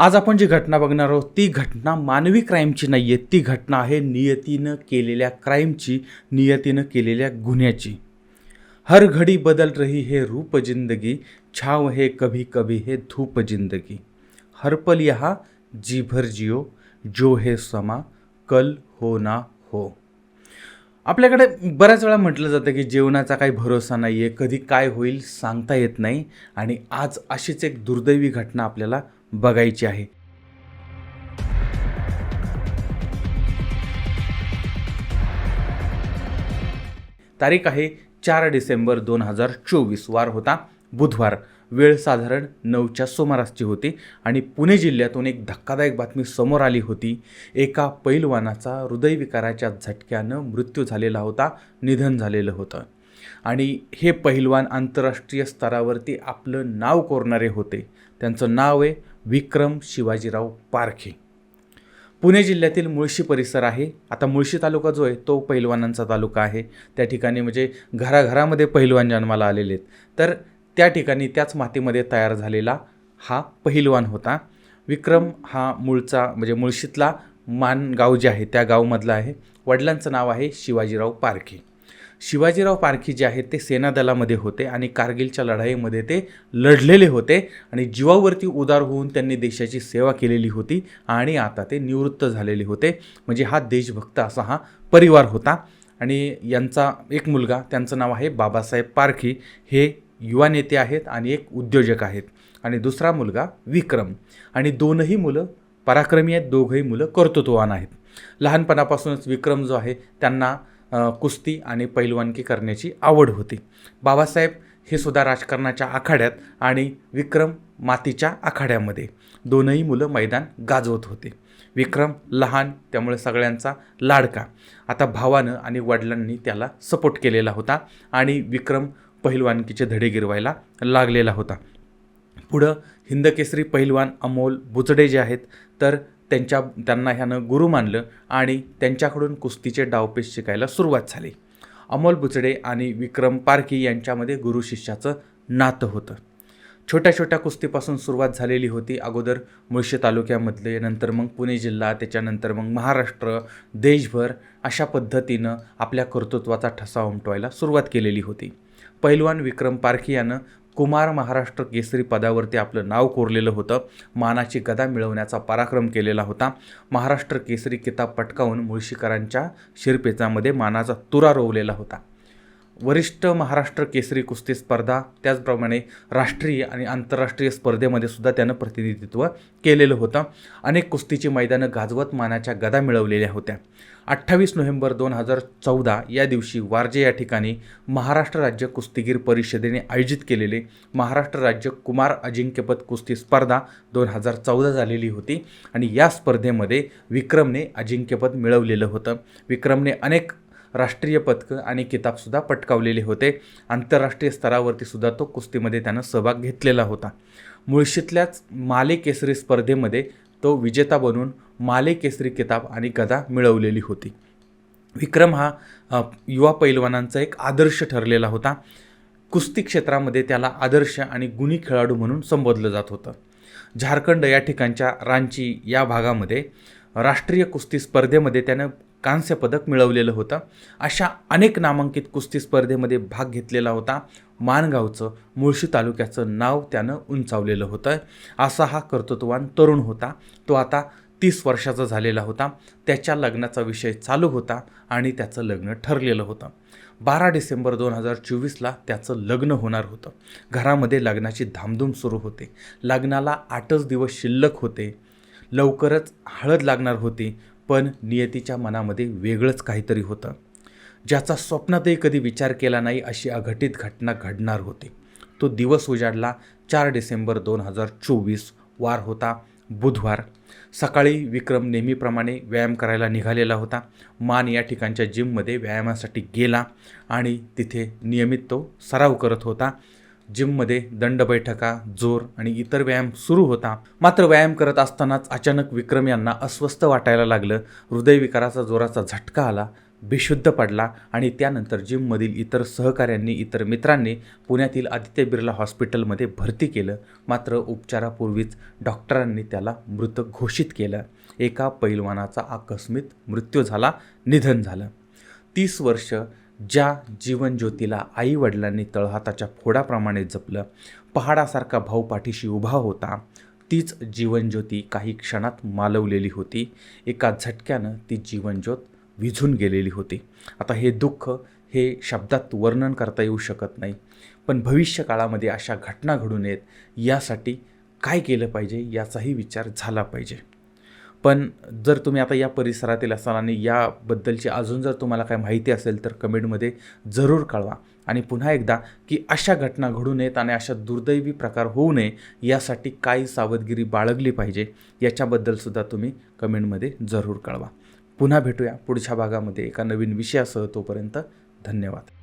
आज आपण जी घटना बघणार आहोत ती घटना मानवी क्राईमची नाही आहे ती घटना आहे नियतीनं केलेल्या क्राईमची नियतीनं केलेल्या गुन्ह्याची. हर घडी बदल रही हे रूप जिंदगी छाव हे कभी कभी हे धूप जिंदगी. हरपल यहा जी भर जिओ जो हे समा कल हो ना हो. आपल्याकडे बऱ्याच वेळा म्हटलं जातं की जेवणाचा काही भरोसा नाही आहे कधी काय होईल सांगता येत नाही आणि आज अशीच एक दुर्दैवी घटना आपल्याला बघायची आहे. तारीख आहे चार डिसेंबर दोन हजार चोवीस. वार होता. बुधवार वेळ साधारण नऊच्या सुमारासची होती आणि पुणे जिल्ह्यातून एक धक्कादायक बातमी समोर आली होती. एका पैलवानाचा हृदयविकाराच्या झटक्यानं मृत्यू झालेला होता निधन झालेलं होतं. आणि हे पहिलवान आंतरराष्ट्रीय स्तरावरती आपलं नाव कोरणारे होते. त्यांचं नाव आहे विक्रम शिवाजीराव पारखे. पुणे जिल्ह्यातील मुळशी परिसर आहे. आता मुळशी तालुका जो आहे तो पहिलवानांचा तालुका आहे. त्या ठिकाणी म्हणजे घराघरामध्ये पहिलवान जन्माला आलेले आहेत. तर त्या ठिकाणी त्याच मातीमध्ये तयार झालेला हा पहिलवान होता. विक्रम हा मूळचा म्हणजे मुळशीतला मान गाव जे आहे त्या गावमधला आहे. वडिलांचं नाव आहे शिवाजीराव पारखे. शिवाजीराव पारखी जे आहेत ते सेना दलामध्ये होते आणि कारगिलच्या लढाईमध्ये ते लढलेले होते आणि जीवावरती उदार होऊन त्यांनी देशाची सेवा केलेली होती आणि आता ते निवृत्त झालेले होते. म्हणजे हा देशभक्त असा हा परिवार होता. आणि यांचा एक मुलगा त्यांचं नाव आहे बाबासाहेब पारखी. हे युवा नेते आहेत आणि एक उद्योजक आहेत. आणि दुसरा मुलगा विक्रम. आणि दोनही मुलं पराक्रमी आहेत दोघंही मुलं कर्तृत्ववान आहेत. लहानपणापासूनच विक्रम जो आहे त्यांना कुस्ती आणि पैलवानकी करण्याची आवड होती. बाबासाहेब हे सुद्धा राजकारणाच्या आखाड्यात आणि विक्रम मातीच्या आखाड्यामध्ये. दोनही मुलं मैदान गाजवत होते. विक्रम लहान त्यामुळे सगळ्यांचा लाडका. आता भावानं आणि वडिलांनी त्याला सपोर्ट केलेला होता आणि विक्रम पहिलवानकीचे धडे गिरवायला लागलेला होता. पुढं हिंदकेसरी पहिलवान अमोल बुचडे जे आहेत तर त्यांच्या त्यांना ह्यानं गुरु मानलं आणि त्यांच्याकडून कुस्तीचे डावपेच शिकायला सुरुवात झाली. अमोल बुचडे आणि विक्रम पारखी यांच्यामध्ये गुरु शिष्याचं नातं होतं. छोट्या छोट्या कुस्तीपासून सुरुवात झालेली होती. अगोदर मुळशी तालुक्यामधले नंतर मग पुणे जिल्हा त्याच्यानंतर मग महाराष्ट्र देशभर अशा पद्धतीनं आपल्या कर्तृत्वाचा ठसा उमटवायला सुरुवात केलेली होती. पैलवान विक्रम पारखी यानं कुमार महाराष्ट्र केसरी पदावरती आपलं नाव कोरलेलं होतं. मानाची गदा मिळवण्याचा पराक्रम केलेला होता. महाराष्ट्र केसरी किताब पटकावून मुळशीकरांच्या शिरपेचामध्ये मानाचा तुरा रोवलेला होता. वरिष्ठ महाराष्ट्र केसरी कुस्ती स्पर्धा त्याचप्रमाणे राष्ट्रीय आणि आंतरराष्ट्रीय स्पर्धेमध्ये सुद्धा त्यानं प्रतिनिधित्व केलेलं होतं. अनेक कुस्तीची मैदानं गाजवत मानाच्या गदा मिळवलेल्या होत्या. अठ्ठावीस नोव्हेंबर दोन हजार चौदा या दिवशी वारजे या ठिकाणी महाराष्ट्र राज्य कुस्तीगीर परिषदेने आयोजित केलेले महाराष्ट्र राज्य कुमार अजिंक्यपद कुस्ती स्पर्धा दोन हजार चौदा झालेली होती आणि या स्पर्धेमध्ये विक्रमने अजिंक्यपद मिळवलेलं होतं. विक्रमने अनेक राष्ट्रीय पदकं आणि किताबसुद्धा पटकावलेले होते. आंतरराष्ट्रीय स्तरावरतीसुद्धा तो कुस्तीमध्ये त्यानं सहभाग घेतलेला होता. मुळशीतल्याच माले केसरी स्पर्धेमध्ये तो विजेता बनून माले केसरी किताब आणि गदा मिळवलेली होती. विक्रम हा युवा पैलवानांचा एक आदर्श ठरलेला होता. कुस्ती क्षेत्रामध्ये त्याला आदर्श आणि गुणी खेळाडू म्हणून संबोधलं जात होतं. झारखंड या ठिकाणच्या रांची या भागामध्ये राष्ट्रीय कुस्ती स्पर्धेमध्ये त्यानं कांस्य पदक मिळवलेलं होतं. अशा अनेक नामांकित कुस्ती स्पर्धेमध्ये भाग घेतलेला होता. माणगावचं मुळशी तालुक्याचं नाव त्यानं उंचावलेलं होतं. असा हा कर्तृत्ववान तरुण होता. तो आता तीस वर्षाचा झालेला होता. त्याच्या लग्नाचा विषय चालू होता आणि त्याचं लग्न ठरलेलं होतं. बारा डिसेंबर दोन हजार चोवीसला त्याचं लग्न होणार होतं. घरामध्ये लग्नाची धामधूम सुरू होते. लग्नाला आठच दिवस शिल्लक होते. लवकरच हळद लागणार होती. पण नियतीच्या मनामध्ये वेगळंच काहीतरी होतं. ज्याचा स्वप्नातही कधी विचार केला नाही अशी अघटित घटना घडणार होती. तो दिवस उजाडला. चार डिसेंबर दोन हजार चोवीस वार होता. बुधवार. सकाळी विक्रम नेहमीप्रमाणे व्यायाम करायला निघालेला होता. मान या ठिकाणच्या जिममध्ये व्यायामासाठी गेला आणि तिथे नियमित तो सराव करत होता. जिममध्ये दंड बैठका जोर आणि इतर व्यायाम सुरू होता. मात्र व्यायाम करत असतानाच अचानक विक्रम यांना अस्वस्थ वाटायला लागलं. हृदयविकाराचा जोराचा झटका आला बेशुद्ध पडला आणि त्यानंतर जिममधील इतर सहकाऱ्यांनी इतर मित्रांनी पुण्यातील आदित्य बिर्ला हॉस्पिटलमध्ये भरती केलं. मात्र उपचारापूर्वीच डॉक्टरांनी त्याला मृत घोषित केलं. एका पैलवानाचा आकस्मिक मृत्यू झाला निधन झालं. तीस वर्ष ज्या जीवनज्योतीला आईवडिलांनी तळहाताच्या फोडाप्रमाणे जपलं पहाडासारखा भाऊ पाठीशी उभा होता तीच जीवनज्योती काही क्षणात मालवलेली होती. एका झटक्यानं ती जीवनज्योत विझून गेलेली होती. आता हे दुःख हे शब्दात वर्णन करता येऊ शकत नाही. पण भविष्यकाळामध्ये अशा घटना घडू नयेत. यासाठी काय केलं पाहिजे? याचाही विचार झाला पाहिजे. पण जर तुम्ही आता या परिसरातील असाल आणि याबद्दलची अजून जर तुम्हाला काय माहिती असेल तर कमेंटमध्ये जरूर कळवा. आणि पुन्हा एकदा की अशा घटना घडू नयेत आणि अशा दुर्दैवी प्रकार होऊ नये यासाठी काही सावधगिरी बाळगली पाहिजे. याच्याबद्दलसुद्धा तुम्ही कमेंटमध्ये जरूर कळवा. पुन्हा भेटूया पुढच्या भागामध्ये एका नवीन विषयासह तोपर्यंत धन्यवाद.